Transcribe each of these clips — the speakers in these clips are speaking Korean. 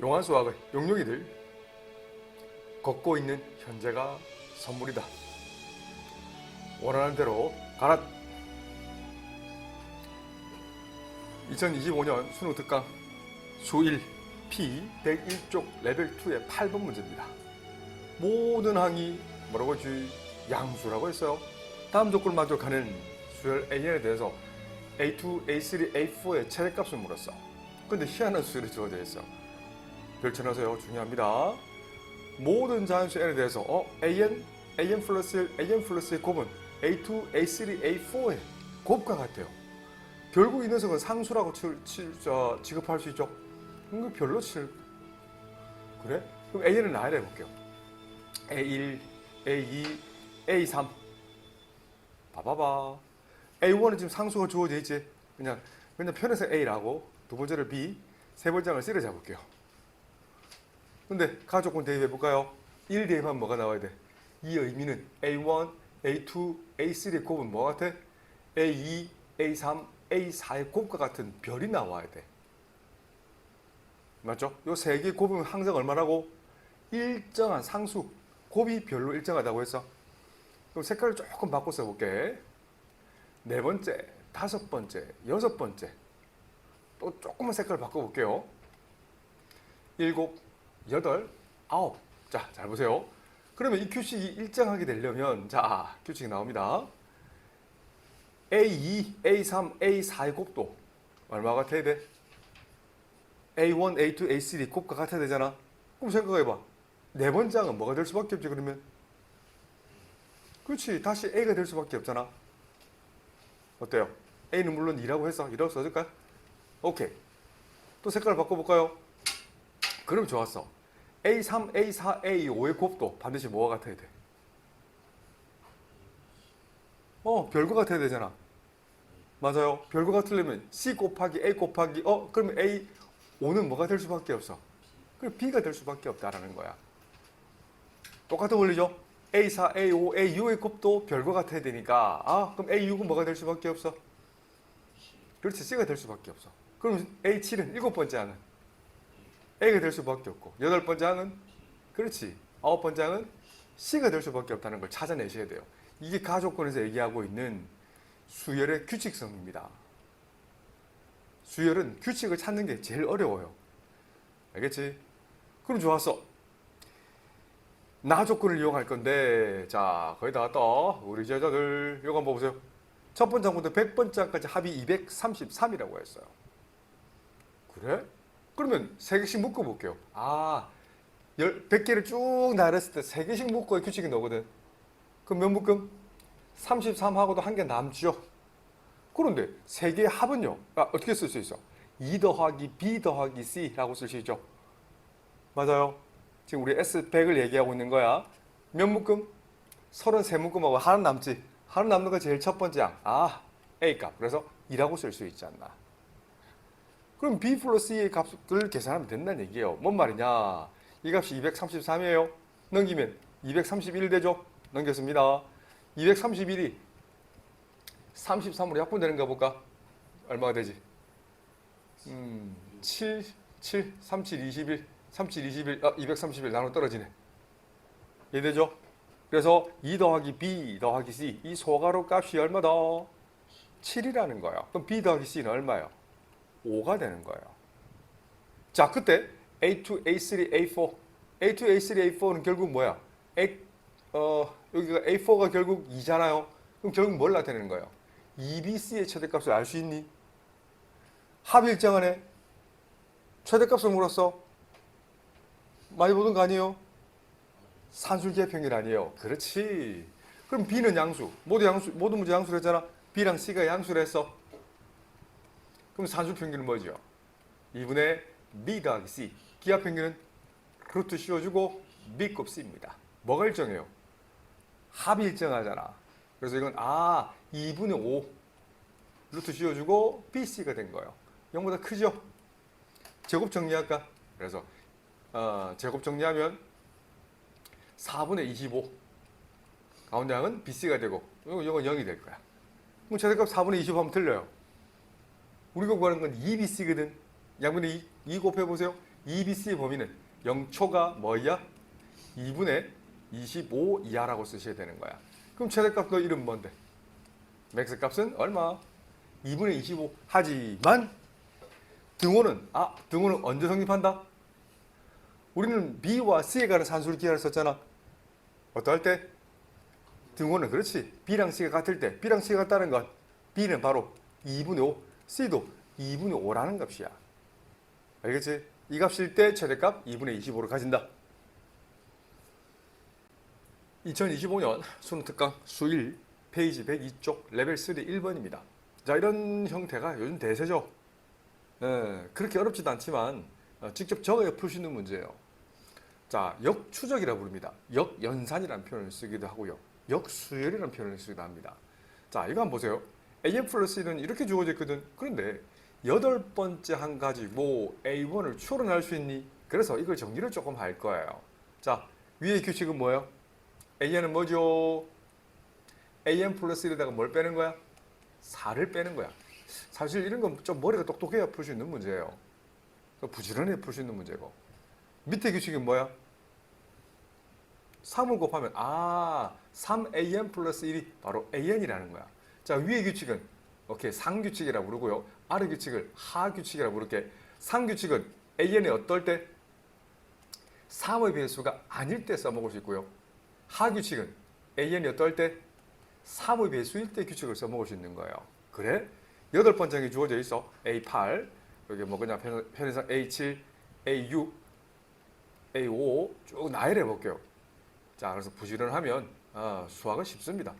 용한 수학의 용용이들 걷고 있는 현재가 선물이다. 원하는 대로 가라. 2025년 수능 특강 수1 P 101쪽 레벨 2의 8번 문제입니다. 모든 항이 뭐라고 했지? 양수라고 했어요. 다음 조건을 만족하는 수열 AN에 대해서 A2, A3, A4의 최대값을 물었어. 근데 희한한 수열이 주어져 있어. 별천하세요. 중요합니다. 모든 자연수 n에 대해서 어 an, an 플러스 1, an 플러스 1 곱은 a2, a3, a4의 곱과 같아요. 결국 이 녀석은 상수라고 칠, 칠, 저, 지급할 수 있죠. 이거 별로 칠. 그래? 그럼 an은 나열해 볼게요. a1, a2, a3. 봐봐봐. a1은 지금 상수가 주어져 있지. 그냥 그냥 편해서 a라고 두 번째를 b, 세 번째를 c를 잡을게요. 근데 가족권 대입해 볼까요? 1 대입하면 뭐가 나와야 돼? 이 의미는 A1, A2, A3의 곱은 뭐 같아? A2, A3, A4의 곱과 같은 별이 나와야 돼. 맞죠? 요 세 개의 곱은 항상 얼마라고? 일정한 상수. 곱이 별로 일정하다고 했어. 그럼 색깔을 조금 바꿔 써볼게. 네 번째, 다섯 번째, 여섯 번째. 또 조금만 색깔을 바꿔볼게요. 일곱, 여덟, 아홉. 자, 잘 보세요. 그러면 이 규칙이 일정하게 되려면 자, 규칙이 나옵니다. A2, A3, A4의 곱도 얼마가 같아야 돼? A1, A2, A3 곱과 같아야 되잖아. 그럼 생각해봐. 네 번장은 뭐가 될 수밖에 없지 그러면? 그렇지. 다시 A가 될 수밖에 없잖아. 어때요? A는 물론 2라고 해서 2라고 써줄까요? 오케이. 또 색깔을 바꿔볼까요? 그럼 좋았어. A3, A4, A5의 곱도 반드시 뭐가 같아야 돼? 어, 별거 같아야 되잖아. 맞아요. 별거 같으려면 C 곱하기 A 곱하기 어, 그러면 A5는 뭐가 될 수밖에 없어. 그럼 B가 될 수밖에 없다라는 거야. 똑같은 원리죠. A4, A5, A6의 곱도 별거 같아야 되니까 아, 그럼 A6은 뭐가 될 수밖에 없어? 그렇지, C가 될 수밖에 없어. 그럼 A7은 일곱 번째 항은 A가 될 수밖에 없고 여덟 번째 항은 그렇지 아홉 번째 항은 C가 될 수밖에 없다는 걸 찾아내셔야 돼요. 이게 가족권에서 얘기하고 있는 수열의 규칙성입니다. 수열은 규칙을 찾는 게 제일 어려워요. 알겠지? 그럼 좋았어. 나 조건을 이용할 건데 자 거의 다 왔다. 우리 제자들 이거 한번 보세요. 첫 번째 항부터 100번째까지 합이 233이라고 했어요. 그래? 그러면 세 개씩 묶어 볼게요. 아, 열, 100개를 쭉 나열했을 때 세 개씩 묶어야 규칙이 나거든. 그럼 몇 묶음? 33하고도 한 개 남죠. 그런데 세 개의 합은요. 아, 어떻게 쓸 수 있어? 2 더하기 B 더하기 C라고 쓸 수 있죠. 맞아요. 지금 우리 S100을 얘기하고 있는 거야. 몇 묶음? 33묶음하고 하나 남지. 하나 남는 거 제일 첫 번째 항. 아, A값. 그래서 2라고 쓸 수 있지 않나. 그럼 B 플러스 E의 값을 계산하면 된다는 얘기예요. 뭔 말이냐? 이 값이 233이에요. 넘기면 231 되죠? 넘겼습니다. 231이 33으로 약분되는가 볼까? 얼마가 되지? 음, 7, 7, 37, 21, 37, 21, 아, 231 나눠 떨어지네. 이해되죠? 그래서 2 더하기 B 더하기 C 이 소가로 값이 얼마다? 7이라는 거예요. 그럼 B 더하기 C는 얼마예요? 5가 되는 거예요. 자, 그때 A2, A3, A4, A2, A3, A4는 결국 뭐야? A, 어, 여기가 A4가 결국 2잖아요. 그럼 결국 뭘 나타내는 거예요? 2BC의 최대값을 알 수 있니? 합이 일정하네. 최대값을 물었어. 많이 보던 거 아니에요? 산술기의 평균 아니에요. 그렇지. 그럼 B는 양수. 모두 양수, 모든 문제 양수를 했잖아. B랑 C가 양수를 했어. 그럼 산술 평균은 뭐죠? 2분의 B 더하기 C. 기하 평균은 루트 씌워주고 B곱 C입니다. 뭐가 일정해요? 합이 일정하잖아. 그래서 이건 아 2분의 5 루트 씌워주고 BC가 된 거예요. 0보다 크죠? 제곱 정리할까? 그래서 어, 제곱 정리하면 4분의 25 가운데 항은 BC가 되고 이거 0이 될 거야. 그럼 최대값 4분의 25 하면 틀려요. 우리가 구하는 건 2BC거든. 양분의 2, 2 곱해보세요. EBC의 범위는 0초가 뭐야? 2분의 25 이하라고 쓰셔야 되는 거야. 그럼 최대값 너 이름 뭔데? 맥스 값은 얼마? 2분의 25. 하지만 등호는 아 등호는 언제 성립한다? 우리는 B와 C에 관한 산술 기하를 썼잖아. 어떨 때? 등호는 그렇지. B랑 C가 같을 때 B랑 C가 같다는 건 B는 바로 2분의 5, C도 2분의 5라는 값이야. 알겠지? 이 값일 때 최대값 2분의 25를 가진다. 2025년 수능 특강 수1 페이지 102쪽 레벨 3 1번입니다. 자 이런 형태가 요즘 대세죠. 예, 그렇게 어렵지도 않지만 어, 직접 적어야 풀 수 있는 문제예요. 자 역추적이라 부릅니다. 역연산이라는 표현을 쓰기도 하고요. 역수열이라는 표현을 쓰기도 합니다. 자 이거 한번 보세요. AN 플러스 1은 이렇게 주어져 있거든. 그런데 여덟 번째 한 가지 뭐 A1을 추론할 수 있니? 그래서 이걸 정리를 조금 할 거예요. 자 위의 규칙은 뭐예요? AN은 뭐죠? AN 플러스 1에다가 뭘 빼는 거야? 4를 빼는 거야. 사실 이런 건 좀 머리가 똑똑해야 풀 수 있는 문제예요. 부지런히 풀 수 있는 문제고. 밑에 규칙은 뭐야? 3을 곱하면 아 3an 플러스 1이 바로 an이라는 거야. 자 위의 규칙은 오케이 상규칙이라고 부르고요. 아래 규칙을 하규칙이라고 부를게. 상규칙은 an이 어떨 때 3의 배수가 아닐 때 써먹을 수 있고요. 하규칙은 an이 어떨 때 3의 배수일 때 규칙을 써먹을 수 있는 거예요. 그래? 여덟 번째에 주어져 있어. A8 여기 뭐 그냥 편- 편의상 A7, A6, A5 쭉 나열해 볼게요. 자, 그래서 부지런하면 아, 수학은 쉽습니다.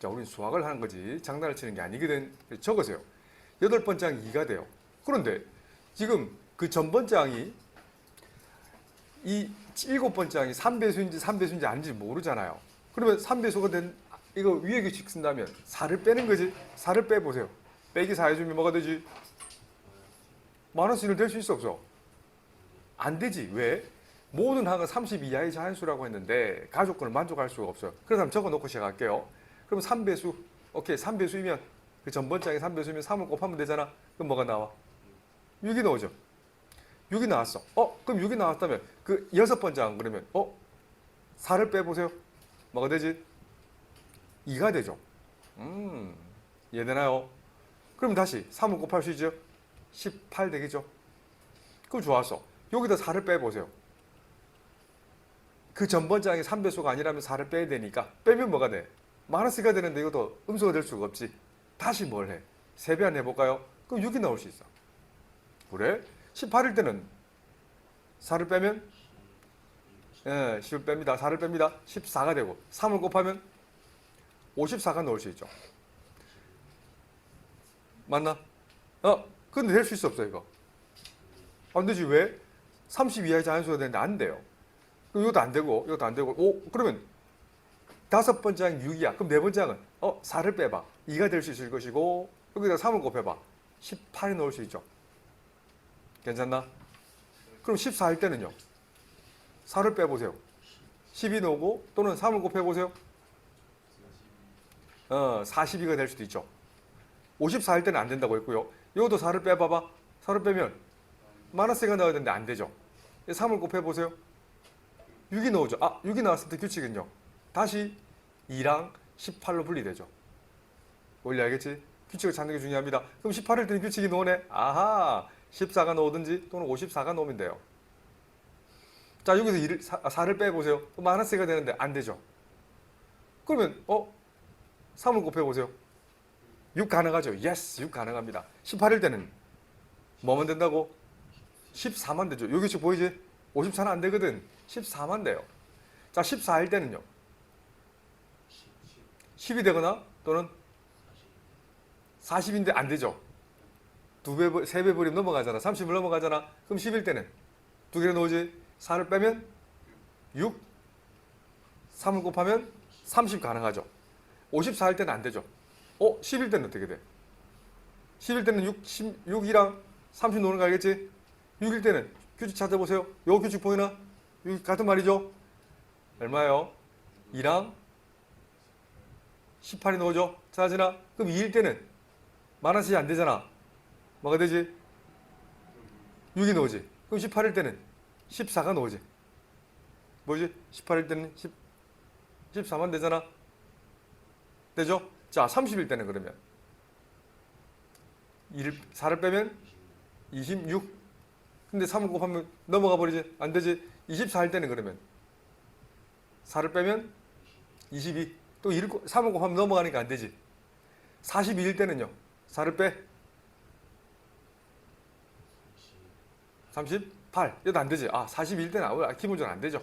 자, 우린 수학을 하는 거지 장난을 치는 게 아니거든. 적으세요. 여덟 번째 항이 2가 돼요. 그런데 지금 그 전번째 항이 이 일곱 번째 항이 3배수인지 3배수인지 아닌지 모르잖아요. 그러면 3배수가 된 이거 위에 규칙 쓴다면 4를 빼는 거지. 4를 빼보세요. 빼기 4 해주면 뭐가 되지? 마이너스 1을 될 수 있어 없어? 안 되지. 왜? 모든 항은 30 이하의 자연수라고 했는데 가족권을 만족할 수가 없어요. 그래서 한번 적어놓고 시작할게요. 그럼 3배수, 오케이 3배수이면 그 전번장에 3배수이면 3을 곱하면 되잖아. 그럼 뭐가 나와? 6이 나오죠. 6이 나왔어. 어? 그럼 6이 나왔다면 그 여섯 안 그러면 어? 4를 빼보세요. 뭐가 되지? 2가 되죠. 음, 이해되나요? 그럼 다시 3을 곱할 수 있죠? 18 되겠죠? 그럼 좋았어. 여기다 4를 빼보세요. 그 전번장이 3배수가 아니라면 4를 빼야 되니까 빼면 뭐가 돼? 마이너스가 되는데 이것도 음수가 될 수가 없지. 다시 뭘 해? 세배한 해볼까요? 그럼 6이 나올 수 있어. 그래? 18일 때는 4를 빼면 예, 10을 뺍니다. 4를 뺍니다. 14가 되고 3을 곱하면 54가 나올 수 있죠. 맞나? 어, 근데 될 수 있어 없어 이거? 안 되지 왜? 30 이하의 자연수가 되는데 안 돼요. 이것도 안 되고 이것도 안 되고 오 그러면 다섯 번째 항 6이야. 그럼 네 번째 항은 어 4를 빼봐. 2가 될 수 있을 것이고 여기다 3을 곱해봐. 18이 나올 수 있죠. 괜찮나? 그럼 14일 때는요. 4를 빼보세요. 10이 나오고 또는 3을 곱해보세요. 어 42가 될 수도 있죠. 54일 때는 안 된다고 했고요. 이것도 4를 빼봐봐. 4를 빼면 마이너스가 나와야 되는데 안 되죠. 3을 곱해보세요. 6이 나오죠. 아, 6이 나왔을 때 규칙은요. 다시 2랑 18로 분리되죠. 원리 알겠지? 규칙을 찾는 게 중요합니다. 그럼 18일 때는 규칙이 나오네. 아하, 14가 나오든지 또는 54가 나오면 돼요. 자, 여기서 2를, 4, 를 빼보세요. 그럼 마이너스가 되는데 안 되죠. 그러면 어? 3을 곱해보세요. 6 가능하죠. 예스, 6 가능합니다. 18일 때는 뭐만 된다고? 14만 되죠. 여기 지금 보이지? 54는 안 되거든. 14만 돼요. 자, 14일 때는요. 10이 되거나 또는 40인데 안 되죠. 두 배, 세 배 버리면 넘어가잖아. 30을 넘어가잖아. 그럼 10일 때는 두 개를 넣지 4를 빼면 6, 3을 곱하면 30 가능하죠. 54일 때는 안 되죠. 어, 10일 때는 어떻게 돼? 10일 때는 6, 10, 6이랑 30 노는 거 알겠지? 6일 때는 규칙 찾아보세요. 요 규칙 보이나? 같은 말이죠? 얼마예요? 2랑 18이 나오죠? 찾아지나? 그럼 2일 때는 마이너스이 안 되잖아. 뭐가 되지? 6이 나오지? 그럼 18일 때는 14가 나오지. 뭐지? 18일 때는 10, 14만 되잖아. 되죠? 자, 30일 때는 그러면 1, 4를 빼면 26. 근데 3을 곱하면 넘어가 버리지. 안 되지. 24일 때는 그러면 4를 빼면 22. 또 1, 3을 곱하면 넘어가니까 안 되지. 42일 때는요. 4를 빼 38. 이것도 안 되지. 아, 42일 때는 아, 기본적으로 안 되죠.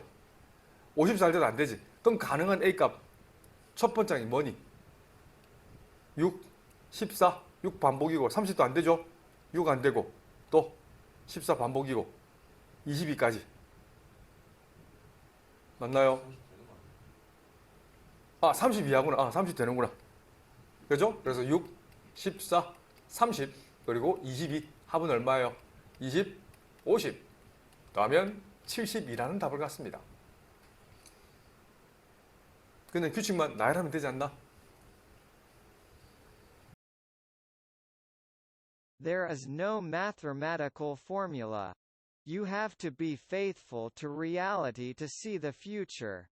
54일 때도 안 되지. 그럼 가능한 A값 첫 번째이 뭐니? 6, 14, 6 반복이고 30도 안 되죠? 6 안 되고 또 14 반복이고 22까지 맞나요? 아 32하구나 아 30 되는구나 그죠? 그래서 6, 14, 30 그리고 22 합은 얼마예요? 20, 50 더하면 72라는 답을 갖습니다 그는 규칙만 나열하면 되지 않나? There is no mathematical formula. You have to be faithful to reality to see the future.